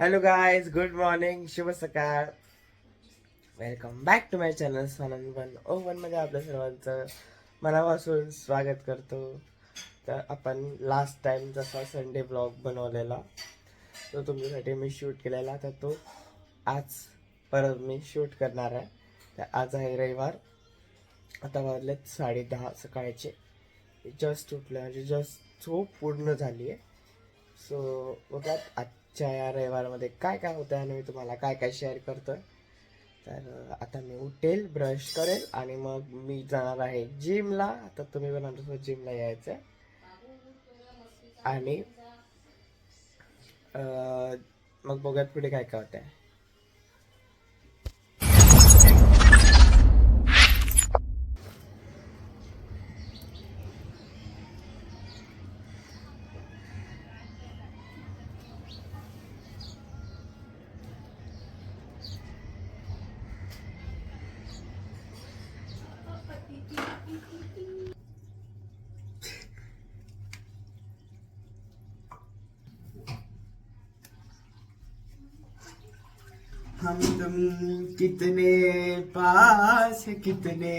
Hello guys good morning शुभ सकाळ welcome back to my channel Swanand one O मध्ये आपल्या सर्वांचं मनापासून स्वागत करतो. तर आपण लास्ट टाइम जसा संडे ब्लॉग बनवलेला तो तुमच्यासाठी मी शूट केलेला. तर तो आज परत मी शूट करणार आहे. तर आज आहे रविवार. आता वाजलेत साडे दहा सकाळचे. जस्ट उठले म्हणजे जस्ट झोप पूर्ण झाली आहे सो बघा आजच्या या रविवारमध्ये काय काय होतं आणि मी तुम्हाला काय काय शेअर करतोय. तर आता मी उठेल ब्रश करेल आणि मग मी जाणार आहे जिमला आता तुम्ही पण आमच्यासोबत जिमला यायचं आहे आणि मग बघूयात पुढे काय काय होत आहे तुम कितने पास कितने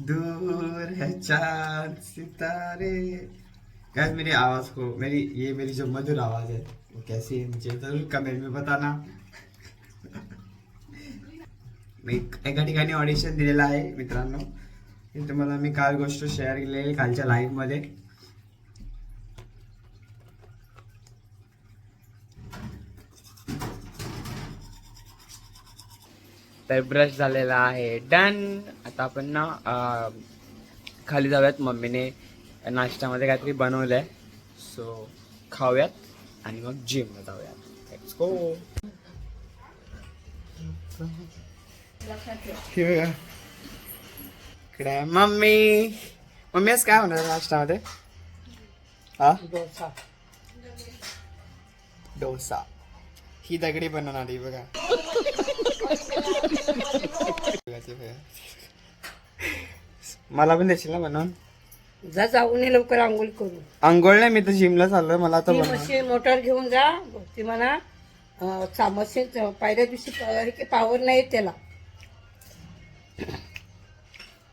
दूर है चांद सितारे। गैस मेरी आवाज को मेरी ये मेरी जो मधुर आवाज है वो कैसी है मुझे जरूर कमेंट में बताना। मी एका ठिकाणी ऑडिशन दिलेलं आहे मित्रांनो. हे तुम्हाला मी काल गोष्ट शेअर केलेली खालच्या लाईव्हमध्ये तर ब्रश झालेला आहे. डन आता आपण ना खाली जाऊयात. मम्मीने नाश्त्यामध्ये काहीतरी बनवलंय. सो खाऊयात आणि मग जिमला जाऊयात. लेट्स गो इकडे आहे मम्मी. मम्मी आज काय होणार नाश्त्यामध्ये? हा डोसा. डोसा. ही दगडी बनवणारी बघा. मला पण देशील ना बनवून? जा जाऊन ये लवकर आंघोळ करू आंघोळ नाही मी तर जिमला चाललोय मला आता ती मशीन मोटर घेऊन जा ती म्हणा अं, चा- मशीन पहिल्या दिवशी पावर नाही येत त्याला.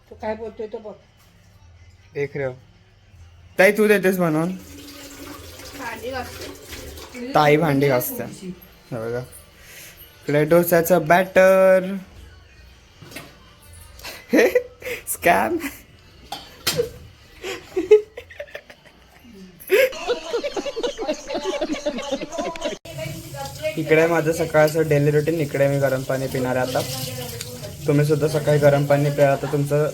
तो काय बोलतोय तो बघ. देख रे हो. ताई तू देतेस म्हणून ताई भांडी घासते हे बघा. इकडे डोस्याचं बॅटर स्कॅम इकडे माझं सकाळचं डेली रुटीन इकडे मी गरम पाणी पिणार आहे आता. तुम्ही सुद्धा सकाळी गरम पाणी प्या तर तुमचं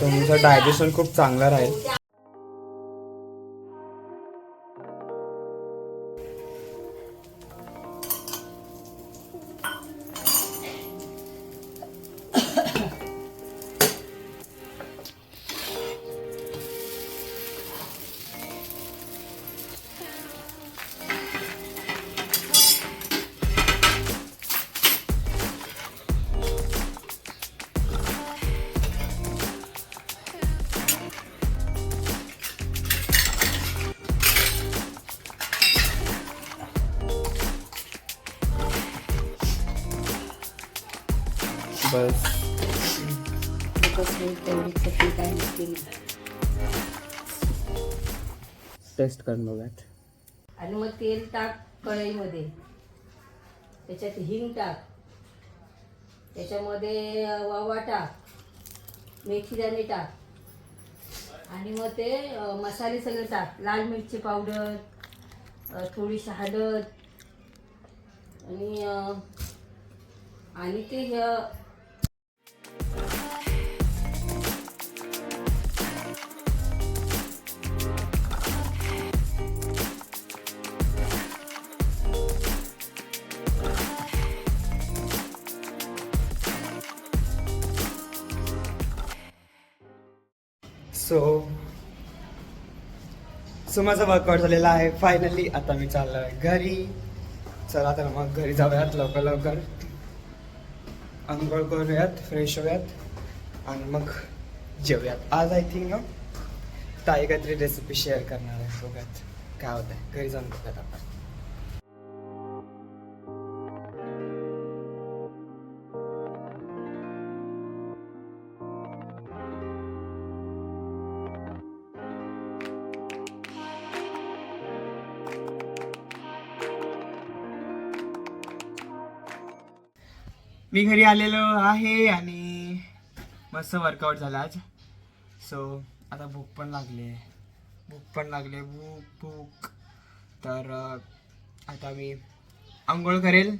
तुमचं डायजेशन खूप चांगलं राहील. बस टेस्ट करून बघूयात आणि मग तेल टाक कढईमध्ये. त्याच्यात हिंग टाक. त्याच्यामध्ये वावा टाक. मेथी दाणे टाक. आणि मग ते मसाले सगळे टाक. लाल मिरची पावडर थोडीशी हळद. आणि आणि ते सो सो माझा वर्कआउट झालेला आहे. फायनली आता मी चाललो आहे घरी. चला तर मग घरी जाऊयात लवकर लवकर. आंघोळ करूयात फ्रेश होऊयात आणि मग जेवूयात. आज आय थिंक ना ताई काहीतरी रेसिपी शेअर करणार आहे. सोबत काय होतं घरी जाऊन बघूयात आपण. मी घरी आलेलो आहे आणि मस्त वर्कआउट झाला आज. सो आता भूक पण लागली आहे. भूक पण लागली भूक भूक. तर आता मी आंघोळ करेल.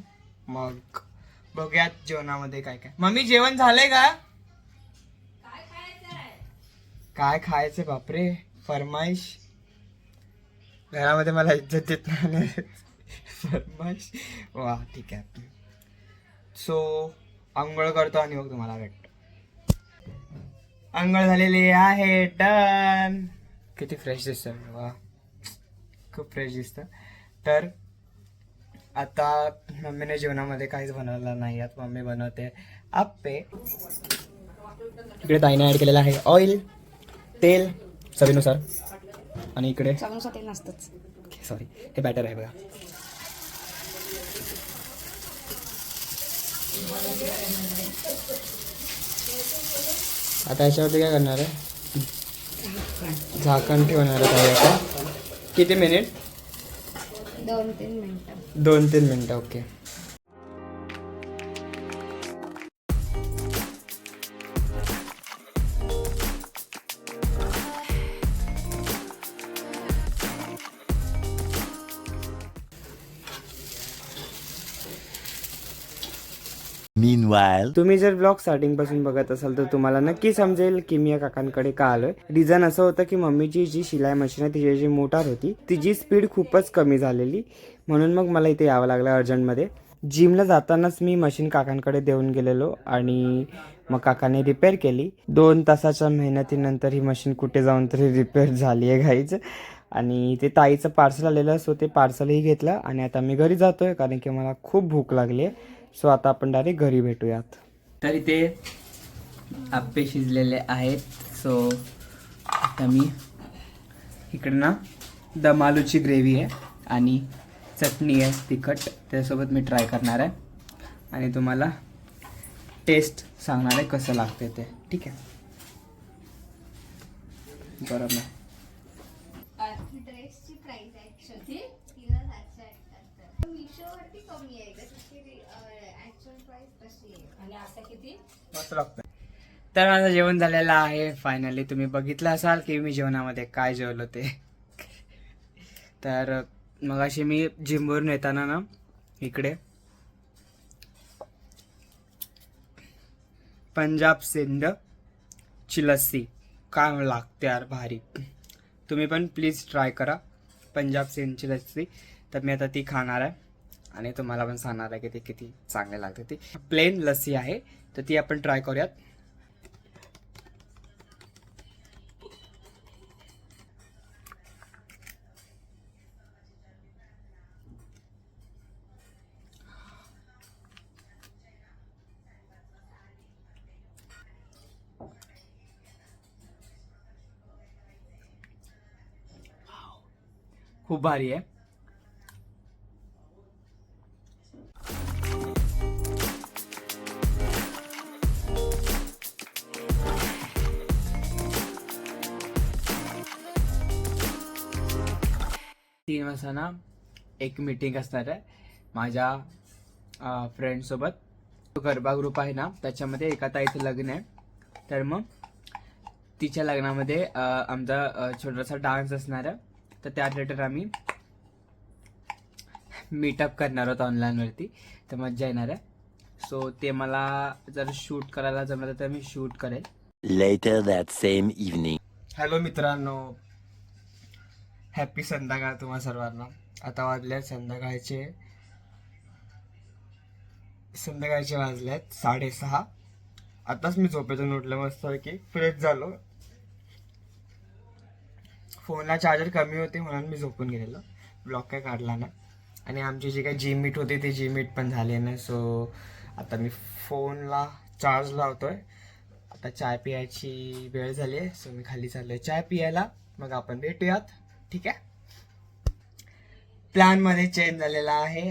मग बघूयात जेवणामध्ये काय काय. मम्मी जेवण झालंय का? काय खायचं? बापरे. फरमाईश. घरामध्ये मला इज्जत देत नाही. फरमाईश. वा ठीक आहे. सो आंघोळ करतो आणि मग तुम्हाला भेटतो. आंघोळ झालेली आहे डन. किती फ्रेश दिसतं वा. खूप फ्रेश दिसतं. तर आता मम्मीने जेवणामध्ये काहीच बनवलं नाही आता मम्मी बनवते आप्पे. इकडे ताईने ॲड केलेलं आहे ऑइल तेल चवीनुसार. आणि इकडे चवीनुसार तेल नसतंच. सॉरी हे बॅटर आहे बघा. आता याच्यावरती काय करणार आहे? झाकण ठेवणार आहे आता. किती मिनिट? दोन तीन मिनिटं. दोन तीन मिनिटं ओके तुम्ही जर ब्लॉग स्टार्टिंगपासून बघत असाल तर तुम्हाला नक्की समजेल की मी या काकांकडे का आलोय. रिझन असं होतं की मम्मीची जी शिलाई मशीन आहे तिची जी मोटार होती तिची स्पीड खूपच कमी झालेली. म्हणून मग मला इथे यावं लागलं अर्जंटमध्ये जिमला जातानाच मी मशीन काकांकडे देऊन गेलेलो आणि मग काकाने रिपेअर केली. दोन तासाच्या मेहनतीनंतर ही मशीन कुठे जाऊन तरी रिपेअर झाली आहे घाईच आणि ते ताईचं पार्सल आलेलं सो ते पार्सलही घेतलं आणि आता मी घरी जातोय कारण की मला खूप भूक लागली आहे. सो आता आपण डायरेक्ट घरी भेटूयात. तर इथे आप्पे शिजलेले आहेत. सो आता मी इकडे ना दम आलूची ग्रेव्ही आहे आणि चटणी आहे तिखट. त्यासोबत मी ट्राय करणार आहे. आणि तुम्हाला टेस्ट सांगणार आहे कसं लागते ते. ठीक आहे? बरोबर ड्रेसची प्राइस आहे ऍक्च्युअली तीन हजार सातशे अठ्याहत्तर मिशोवरती कमी आहे का तिची ऍक्च्युअल प्राइस कशी आहे. आणि आता किती? मस्त लागतं तर माझं जेवण झालेलं आहे फायनली तुम्ही बघितलं असाल की मी जेवणामध्ये काय जेवलो ते. तर मग अशी मी जिमवरून येताना ना इकडे. पंजाब सिंध ची लस्सी काय लागते यार भारी. तुम्ही पण प्लीज ट्राय करा. पंजाब सिंधची लस्सी तर मी आता ती खाणार आहे. आणि तुम्हाला पण सांगणार आहे की ती किती चांगली लागते ती. प्लेन लस्सी आहे. तर ती आपण ट्राय करूयात. खूप भारी आहे. तीन वाजता ना एक मीटिंग असणार आहे. माझ्या फ्रेंडसोबत तो गरबा ग्रुप आहे ना त्याच्यामध्ये एका ताईचं लग्न आहे. तर मग तिच्या लग्नामध्ये आमचा छोटासा डान्स असणार आहे. तर त्या रिलेटेड आम्ही मीटअप करणार आहोत ऑनलाईनवरती तर मज्जा येणार आहे. सो ते मला जर शूट करायला जमलं तर मी शूट करेल. Later that same evening. Hello मित्रांनो. हॅपी संध्याकाळ तुम्हा सर्वांना. आता वाजले संध्याकाळचे संध्याकाळचे वाजल्यात साडेसहा. आताच मी झोपेतून उठलं मस्त की फ्रेश झालो. फोनला चार्जर कमी होते म्हणून मी झोपून गेलेलो. ब्लॉक काय काढला नाही. आणि आमची जी काही जी मीट होती ती जी मीट पण झाली ना सो आता मी फोनला चार्ज लावतोय. आता चाय पियाची वेळ झाली आहे. सो मी खाली चाललोय. चाय पियायला. मग आपण भेटूयात. ठीक आहे? प्लॅनमध्ये चेंज झालेला आहे.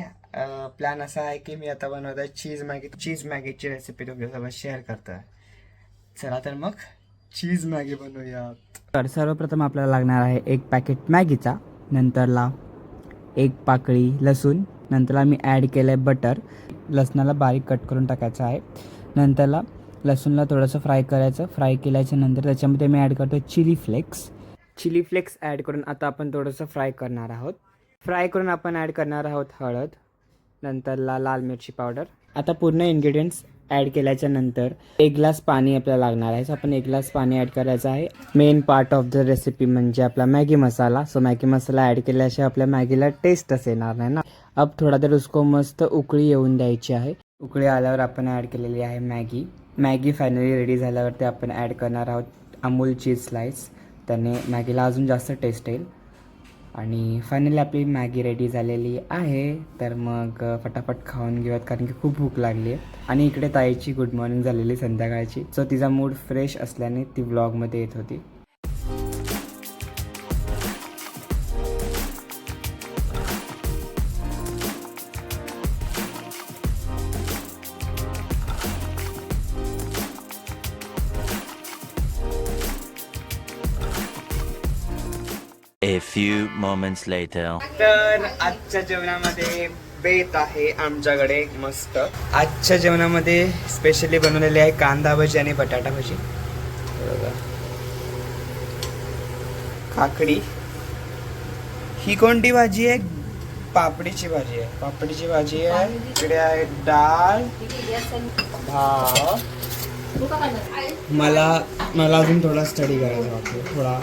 प्लॅन असा आहे की मी आता बनवतोय चीज मॅगी चीज मॅगीची रेसिपी तुमच्यासोबत शेअर करतो चला तर मग चीज मॅगी बनवूयात. तर सर्वप्रथम आपल्याला लागणार आहे एक पॅकेट मॅगीचा नंतरला एक पाकळी लसूण. नंतरला मी ॲड केलं आहे बटर लसणाला बारीक कट करून टाकायचं आहे. नंतरला लसूणला थोडंसं फ्राय करायचं. फ्राय केल्याच्यानंतर त्याच्यामध्ये मी ॲड करतो chilli flakes chilli flakes add करून आता आपण थोडंसं फ्राय करणार आहोत. फ्राय करून आपण ॲड करणार आहोत हळद नंतरला लाल मिरची पावडर. आता पूर्ण इन्ग्रेडियंट्स ॲड केल्याच्यानंतर एक ग्लास पाणी आपल्याला लागणार आहे. सो आपण एक ग्लास पाणी ॲड करायचं आहे. Main part of the recipe म्हणजे आपला Maggi masala. So Maggi masala add केल्याशिवाय आपल्या मॅगीला टेस्टच येणार नाही ना. अब थोडा तर उसको मस्त उकळी येऊन द्यायची आहे. उकळी आल्यावर आपण ॲड केलेली आहे मॅगी. मॅगी फायनली रेडी झाल्यावरती आपण ॲड करणार आहोत अमूल चीज स्लाइस त्याने मॅगीला अजून जास्त टेस्ट येईल. आणि फायनली आपली मॅगी रेडी झालेली आहे. तर मग फटाफट खाऊन घेऊयात कारण की खूप भूक लागली आहे आणि इकडे ताईची गुड मॉर्निंग झालेली संध्याकाळची. सो तिचा मूड फ्रेश असल्याने ती व्लॉगमध्ये येत होती. A few moments later. तर आजच्या जेवणामध्ये बेत आहे आमच्याकडे मस्त. आजच्या जेवणामध्ये स्पेशली बनवलेली आहे कांदा भजी आणि बटाटा भजी. बघा. काकडी. ही कोणती भाजी आहे? पापडीची भाजी आहे. पापडीची भाजी आहे. इकडे आहे डाळ भाव मला मला अजून थोडा स्टडी करायचा वाटतो थोडा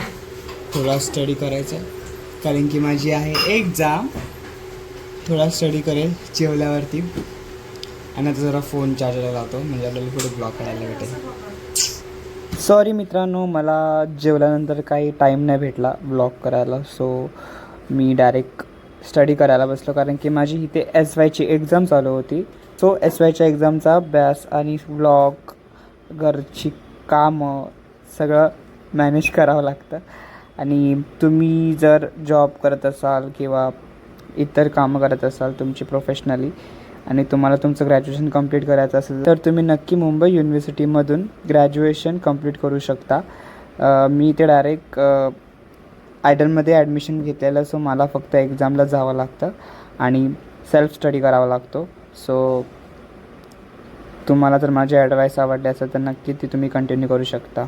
थोडा स्टडी करायचा. कारण की माझी आहे एक्झाम थोडा स्टडी करेल जेवल्यावरती. आणि आता जरा फोन चार्जरला लावतो म्हणजे आपल्याला पुढे ब्लॉक करायला भेटेल. सॉरी मित्रांनो मला जेवल्यानंतर काही टाईम नाही भेटला ब्लॉक करायला. सो मी डायरेक्ट स्टडी करायला बसलो. कारण की माझी इथे एस वायची एक्झाम चालू होती. सो एस वायच्या एक्झामचा अभ्यास आणि ब्लॉग घरची कामं सगळं मॅनेज करावं लागतं. आणि तुम्ही जर जॉब करत असाल किंवा इतर कामं करत असाल तुमची प्रोफेशनली आणि तुम्हाला तुमचं ग्रॅज्युएशन कंप्लीट करायचं असेल तर तुम्ही नक्की मुंबई युनिव्हर्सिटीमधून ग्रॅज्युएशन कंप्लीट करू शकता. मी ते डायरेक्ट आयडलमध्ये ॲडमिशन घेतलेलं सो मला फक्त एक्झामला जावं लागतं आणि सेल्फ स्टडी करावा लागतो. सो तुम्हाला जर माझे ॲडवाईस आवडले असेल तर नक्की ती तुम्ही कंटिन्यू करू शकता.